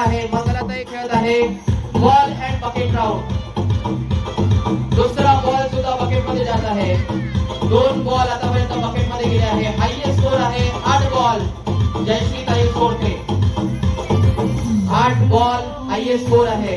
आहे ball and bucket round दुसरा ball सुद्धा बकेट मध्ये जात आहे दोन बॉल आतापर्यंत बकेट मध्ये गेले आहे. हायएस्ट स्कोर आहे आठ बॉल जयश्री ताई सोडते आठ बॉल हायएस्ट स्कोर आहे.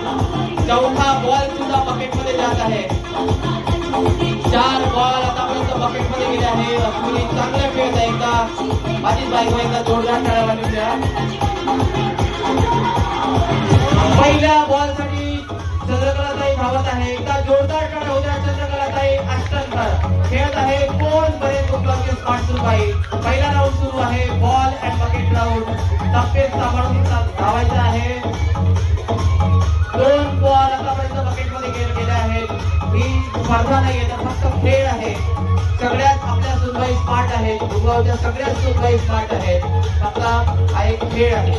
चौथा बॉल सुद्धा बकेटमध्ये जात आहे. चार बॉल आतापर्यंत बकेटमध्ये गेले आहे. अश्विनी चांगला खेळत आहे एकदा. माझीच बायको एकदा जोरदार टाळ्या वाजवून द्या. पहिल्या बॉलसाठी चंद्रकलाताई धावत आहे. एकदा जोरदार टाळ्या होत्या चंद्रकलाताई अष्टंतर खेळत आहे. कोण पर्यंत उपलब्ध स्मार्ट आहे? पहिला राऊंड सुरू आहे. बॉल अँड बकेट राऊंड टप्पे सांभाळून धावायचा आहे. मी ही स्पर्धा नाहीये तर फक्त खेळ आहे. सगळ्याच आपल्या सुनबाई स्मार्ट आहेत. दुगावच्या सगळ्याच सुनबाई स्मार्ट आहेत. आपला हा एक खेळ आहे.